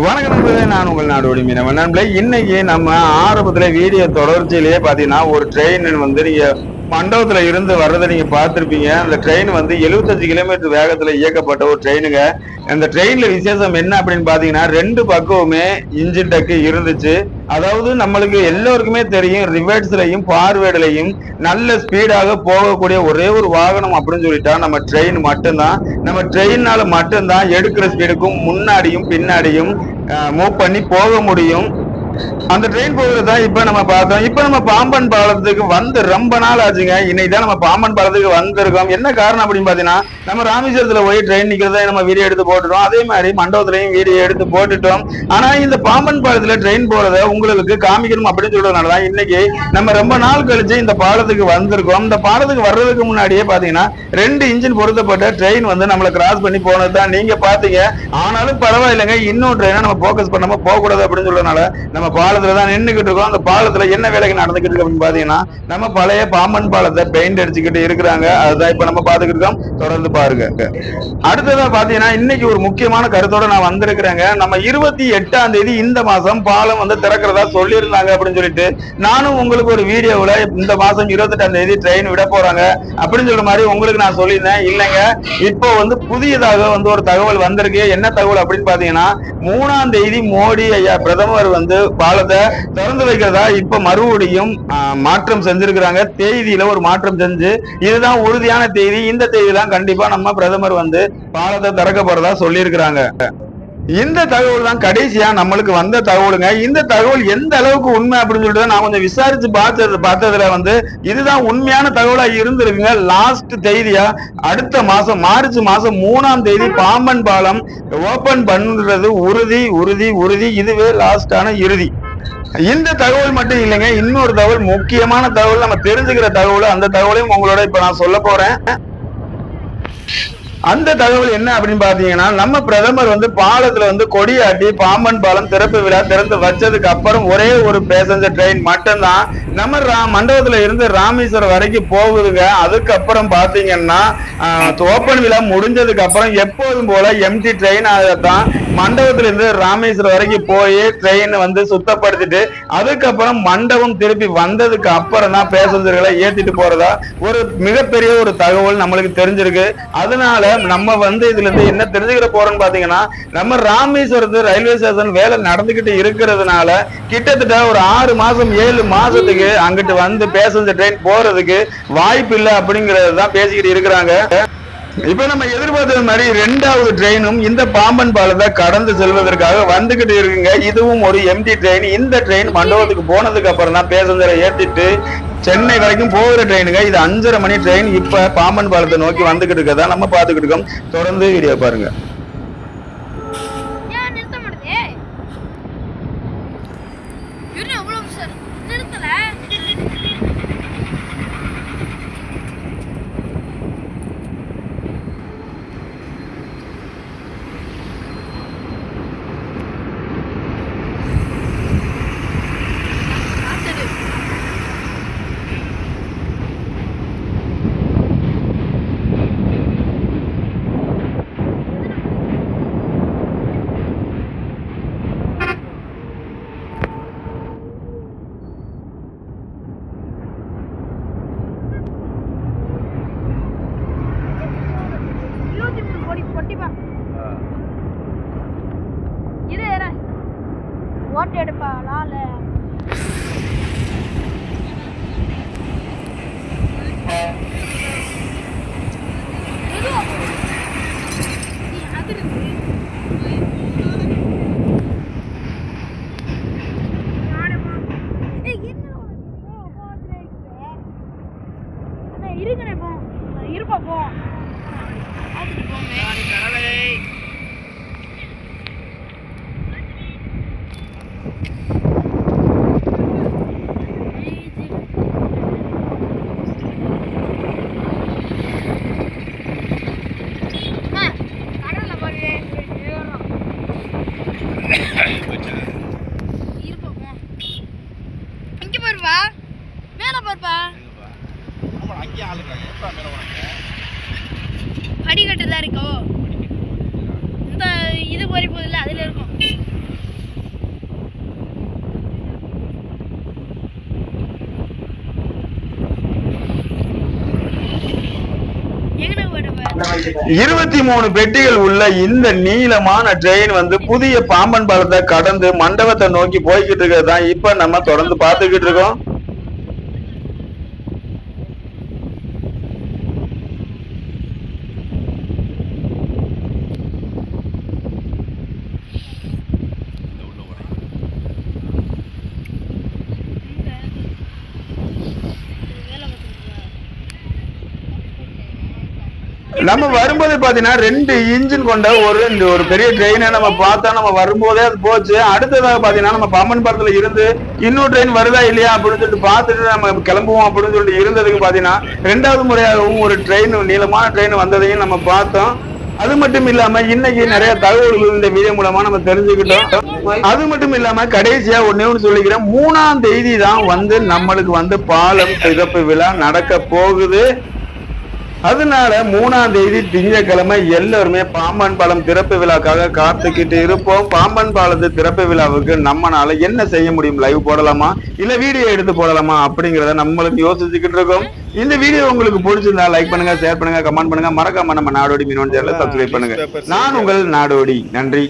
வணக்கம் நண்பர்களே நான் உங்கள் நாடோடி மீனவன் நண்பர்களே இன்னைக்கு நம்ம ஆரம்பத்துல வீடியோ தொடர்ச்சியிலேயே பாத்தீங்கன்னா ஒரு ட்ரெயின் வந்து நீங்க மண்டபத்துல இருந்து வர்றதை நீங்க பார்த்துருப்பீங்க. அந்த ட்ரெயின் வந்து 75 கிலோமீட்டர் வேகத்துல இயக்கப்பட்ட ஒரு ட்ரெயினுங்க அந்த ட்ரெயின்ல விசேஷம் என்ன அப்படின்னு பாத்தீங்கன்னா ரெண்டு பக்கமுமே இன்ஜின் டக்கு இருந்துச்சு. அதாவது நம்மளுக்கு எல்லோருக்குமே தெரியும் ரிவர்ட்ஸ்லையும் ஃபார்வேர்டுலையும் நல்ல ஸ்பீடாக போகக்கூடிய ஒரே ஒரு வாகனம் அப்படின்னு சொல்லிட்டா நம்ம ட்ரெயின் மட்டும்தான். நம்ம ட்ரெயினால மட்டும்தான் எடுக்கிற ஸ்பீடுக்கும் முன்னாடியும் பின்னாடியும் மூவ் பண்ணி போக முடியும். அந்த ட்ரெயின் போகிறது தான் இப்போ நம்ம பார்த்தோம். இப்ப நம்ம பாம்பன் பாலத்துக்கு வந்து ரொம்ப நாள் ஆச்சுங்க. இன்னைக்கு தான் நம்ம பாம்பன் பாலத்துக்கு வந்திருக்கோம். என்ன காரணம் அப்படின்னு பாத்தீங்கன்னா நம்ம ராமேஸ்வரத்துல போய் ட்ரெயின் நிக்கிறத நம்ம வீடியோ எடுத்து போட்டுட்டோம். அதே மாதிரி மண்டபத்துலையும் வீடியோ எடுத்து போட்டுட்டோம். ஆனா இந்த பாம்பன் பாலத்தில் ட்ரெயின் போகிறத உங்களுக்கு காமிக்கணும் அப்படின்னு சொல்றதுனால தான் இன்னைக்கு நம்ம ரொம்ப நாள் கழிச்சு இந்த பாலத்துக்கு வந்திருக்கோம். இந்த பாலத்துக்கு வர்றதுக்கு முன்னாடியே பாத்தீங்கன்னா ரெண்டு இன்ஜின் பொருத்தப்பட்ட ட்ரெயின் வந்து நம்மளை கிராஸ் பண்ணி போனது தான் நீங்க பார்த்தீங்க. ஆனாலும் பரவாயில்லைங்க. இன்னும் ட்ரெயினை நம்ம ஃபோக்கஸ் பண்ணாம போக கூடாது அப்படின்னு சொல்றதுனால நம்ம பாலத்துல தான் நின்னுகிட்டு இருக்கோம். அந்த பாலத்துல என்ன வேலைக்கு நடந்துகிட்டு இருக்கு அப்படின்னு பாத்தீங்கன்னா நம்ம பழைய பாம்பன் பாலத்தை பெயிண்ட் அடிச்சுக்கிட்டு இருக்கிறாங்க. அதுதான் இப்ப நம்ம பாத்துக்கிட்டு இருக்கோம். தொடர்ந்து பாருங்க. அடுத்ததான் பாத்தீங்கன்னா இன்னைக்கு ஒரு முக்கியமான கருத்தோட நான் வந்திருக்கிறேங்க. நம்ம இருபத்தி எட்டாம் தேதி இந்த மாசம் பாலம் வந்து திறக்கிறதா சொல்லியிருந்தாங்க அப்படின்னு சொல்லிட்டு நானும் உங்களுக்கு ஒரு வீடியோவில் இந்த மாசம் இருபத்தெட்டாம் தேதி ட்ரெயின் விட போறாங்க அப்படின்னு சொல்ற மாதிரி உங்களுக்கு நான் சொல்லியிருந்தேன். இல்லைங்க. இப்போ வந்து புதியதாக வந்து ஒரு தகவல் வந்திருக்கு. என்ன தகவல் அப்படின்னு பாத்தீங்கன்னா மூணாம் தேதி மோடி ஐயா பிரதமர் வந்து பாலத்தை திறந்து வைக்கிறதா இப்ப மறுபடியும் மாற்றம் செஞ்சிருக்கிறாங்க. தேதியில ஒரு மாற்றம் செஞ்சு இதுதான் உறுதியான தேதி. இந்த தேதி தான் கண்டிப்பா நம்ம பிரதமர் வந்து பாலத்தை திறக்க போறதா சொல்லியிருக்கிறாங்க. இந்த தகவல் தான் கடைசியா நம்மளுக்கு வந்த தகவலுங்க. இந்த தகவல் எந்த அளவுக்கு உண்மை அப்படின்னு சொல்லிட்டு நான் கொஞ்சம் விசாரிச்சு பார்த்தது பார்த்ததுல வந்து இதுதான் உண்மையான தகவலா இருந்திருக்குங்க. லாஸ்ட் தேதியா அடுத்த மாசம் மார்ச் மாசம் மூணாம் தேதி பாம்பன் பாலம் ஓபன் பண்றது உறுதி உறுதி உறுதி. இதுவே லாஸ்டான இறுதி. இந்த தகவல் மட்டும் இல்லைங்க. இன்னொரு தகவல் முக்கியமான தகவல் நம்ம தெரிஞ்சுக்கிற தகவல் அந்த தகவலையும் உங்களோட இப்ப நான் சொல்ல போறேன். அந்த தகவல் என்ன அப்படின்னு பாத்தீங்கன்னா நம்ம பிரதமர் வந்து பாலத்துல வந்து கொடியாட்டி பாம்பன் பாலம் திறப்பு விழா திறந்து வச்சதுக்கு அப்புறம் ஒரே ஒரு பேசஞ்சர் ட்ரெயின் மட்டும்தான். நம்ம ரா- மண்டபத்துல இருந்து ராமேஸ்வரம் வரைக்கும் போகுதுங்க. அதுக்கப்புறம் பாத்தீங்கன்னா ஓப்பன் விழா முடிஞ்சதுக்கு அப்புறம் எப்போதும் போல எம்டி ட்ரெயின் தான் மண்டபத்துல இருந்து ராமேஸ்வரம் வரைக்கும் போய் ட்ரெயின் வந்து சுத்தப்படுத்திட்டு அதுக்கப்புறம் மண்டபம் திருப்பி வந்ததுக்கு அப்புறம் தான் பேசஞ்சர்களை ஏத்திட்டு போறதா ஒரு மிகப்பெரிய ஒரு தகவல் நம்மளுக்கு தெரிஞ்சிருக்கு. அதனால நம்ம வந்து இதுல இருந்து என்ன தெரிஞ்சுக்கிற போறோம்னு பாத்தீங்கன்னா நம்ம ராமேஸ்வரத்து ரயில்வே ஸ்டேஷன் வேலை நடந்துகிட்டு இருக்கிறதுனால கிட்டத்தட்ட ஒரு ஆறு மாசம் ஏழு மாசத்துக்கு அங்கிட்டு வந்து பேசஞ்சர் ட்ரெயின் போறதுக்கு வாய்ப்பு இல்லை அப்படிங்கறது தான் பேசிக்கிட்டு இருக்கிறாங்க. இப்ப நம்ம எதிர்பார்த்தது மாதிரி ரெண்டாவது ட்ரெயினும் இந்த பாம்பன் பாலத்தை கடந்து செல்வதற்காக வந்துகிட்டு இருக்குங்க. இதுவும் ஒரு எம்டி ட்ரெயின் இந்த ட்ரெயின் மண்டபத்துக்கு போனதுக்கு அப்புறம் தான் பேசஞ்சரை ஏத்திட்டு சென்னை வரைக்கும் போகிற ட்ரெயினுங்க இது அஞ்சரை மணி ட்ரெயின் இப்ப பாம்பன் பாலத்தை நோக்கி வந்துகிட்டு இருக்கதா நம்ம பாத்துக்கிட்டு இருக்கோம். தொடர்ந்து வீடியோ பாருங்க. நிறுத்தல? ஓட்டு எடுப்பா லால மெதுவா படிக்கட்டு தான் இருக்கோ இந்த இது போரி போதில்ல அதில் இருக்கும். இருபத்தி மூணு பெட்டிகள் உள்ள இந்த நீளமான ட்ரெயின் வந்து புதிய பாம்பன் பாலத்தை கடந்து மண்டபத்தை நோக்கி போய்கிட்டு இருக்கிறது தான் இப்ப நம்ம தொடர்ந்து பார்த்துக்கிட்டு இருக்கோம். நம்ம வரும்போது பாத்தீங்கன்னா ரெண்டு இன்ஜின் கொண்ட ஒரு இந்த ஒரு பெரிய ட்ரெயினை நம்ம பார்த்தா நம்ம வரும்போதே அது போச்சு. அடுத்ததாக பாத்தீங்கன்னா நம்ம பம்மன் பாலத்துல இருந்து இன்னொரு ட்ரெயின் வருதா இல்லையா அப்படின்னு சொல்லிட்டு பார்த்துட்டு நம்ம கிளம்புவோம் அப்படின்னு சொல்லிட்டு இருந்ததுக்கு பாத்தீங்கன்னா ரெண்டாவது முறையாகவும் ஒரு ட்ரெயின் நீளமான ட்ரெயின் வந்ததையும் நம்ம பார்த்தோம். அது மட்டும் இல்லாம இன்னைக்கு நிறைய தகவல்கள் இந்த வீடியோ மூலமா நம்ம தெரிஞ்சுக்கிட்டோம். அது மட்டும் இல்லாம கடைசியா ஒண்ணே ஒண்ணு சொல்லிக்கிறேன். மூணாம் தேதி தான் வந்து நம்மளுக்கு வந்து பாலம் திறப்பு விழா நடக்க போகுது. அதனால மூணாம் தேதி திங்கக்கிழமை எல்லாருமே பாம்பன் பாலம் திறப்பு விழாக்காக காத்துக்கிட்டு இருப்போம். பாம்பன் பாலத்து திறப்பு விழாவுக்கு நம்மனால என்ன செய்ய முடியும்? லைவ் போடலாமா? இல்ல வீடியோ எடுத்து போடலாமா? அப்படிங்கறத நம்மளுக்கு யோசிச்சுக்கிட்டு இருக்கோம். இந்த வீடியோ உங்களுக்கு பிடிச்சிருந்தா லைக் பண்ணுங்க ஷேர் பண்ணுங்க கமெண்ட் பண்ணுங்க. மறக்காம நம்ம நாடோடி மீனவன் சேனலை சப்ஸ்கிரைப் பண்ணுங்க. நான் உங்கள் நாடோடி. நன்றி.